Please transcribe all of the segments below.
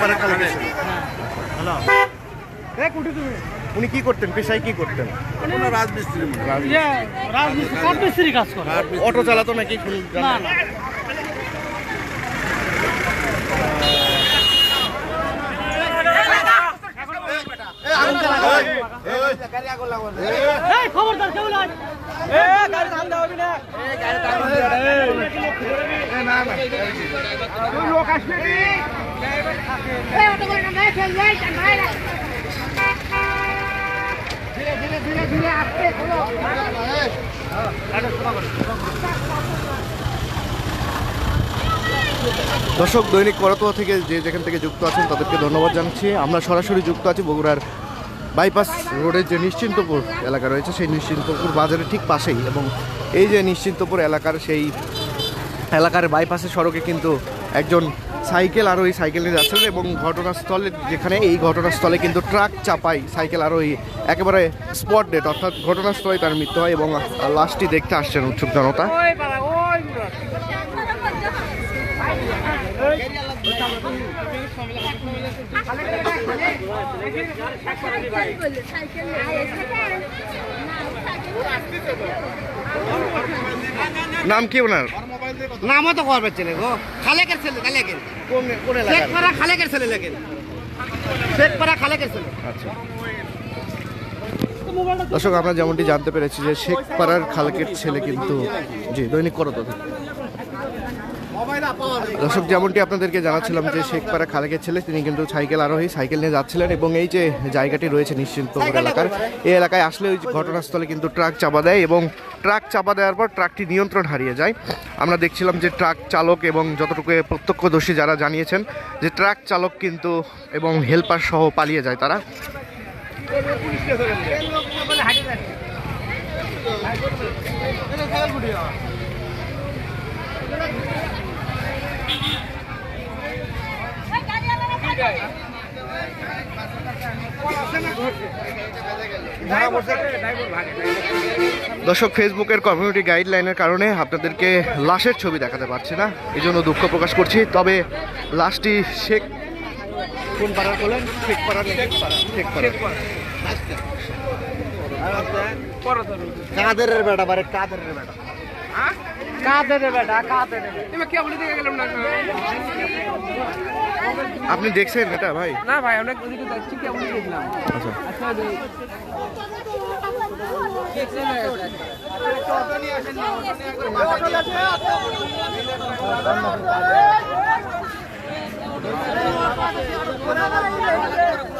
খালেকের উনি কি করতেন? পেশায় কি করতেন? রাজমিস্ত্রি হয়। ইয়ে, রাজমিস্ত্রি কাজ করে। অটো চালাতো নাকি না? না। খবরদার কেউ না। যাই ভাইরা দর্শক, দৈনিক করতোয়া থেকে যে যেখান থেকে যুক্ত আছেন তাদেরকে ধন্যবাদ জানাচ্ছি। আমরা সরাসরি যুক্ত আছি বগুড়ার বাইপাস রোডের যে নিশ্চিন্তপুর এলাকা রয়েছে, সেই নিশ্চিন্তপুর বাজারের ঠিক পাশেই এবং এই যে নিশ্চিন্তপুর এলাকার সেই এলাকার বাইপাসের সড়কে কিন্তু একজন সাইকেল আরোহী সাইকেল নিয়ে যাচ্ছিলেন এবং ঘটনাস্থলে যেখানে এই ঘটনাস্থলে কিন্তু ট্রাক চাপাই সাইকেল আরোহী একেবারে স্পট ডেট অর্থাৎ ঘটনাস্থলে তার মৃত্যু হয় এবং লাশটি দেখতে আসছেন উৎসুক জনতা। সাইকেল নাম কি ওনার? নামও তো করবে ছেলে গো। খালেকের ছেলে খালেকের। কোন শেখপাড়া খালেকের ছেলে লেগেন শেখপাড়া খালেকের ছেলে। আচ্ছা। দর্শক আমরা যেমনটি জানতে পেরেছি যে শেখ শেখপাড়ার খালকের ছেলে কিন্তু জি দৈনিক করতো দর্শক, যেমনটি আপনাদেরকে জানাচ্ছিলাম যে শেখপাড়া খালেকের ছেলে, তিনি কিন্তু সাইকেল আরোহী সাইকেল নিয়ে যাচ্ছিলেন এবং এই যে জায়গাটি রয়েছে নিশ্চিন্তপুর এলাকার, এই এলাকায় আসলে ওই ঘটনাস্থলে কিন্তু ট্রাক চাপা দেয় এবং ট্রাক চাপা দেওয়ার পর ট্রাকটি নিয়ন্ত্রণ হারিয়ে যায়। আমরা দেখছিলাম যে ট্রাক চালক এবং যতটুকু প্রত্যক্ষদর্শী যারা জানিয়েছেন যে ট্রাক চালক কিন্তু এবং হেল্পার সহ পালিয়ে যায় তারা। দর্শক ফেসবুকের কমিউনিটি গাইডলাইনের কারণে আপনাদেরকে লাশের ছবি দেখাতে পারছি না। এই জন্য দুঃখ প্রকাশ করছি। তবে লাশটি শেখ কোন পাড়ার বলেন? শেখ পাড়া। শেখ পাড়া। কাদের বেটা বারে কাদের বেটা। কাদের বেটা কাদের আপনি দেখছেন এটা ভাই না ভাই অনেক ওদিকে যাচ্ছি কেমন দেখলাম আচ্ছা আচ্ছা ড্রাইভার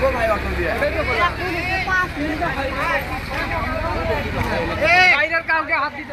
খালেকের ছিল বাইরের কাউকে হাত দিতে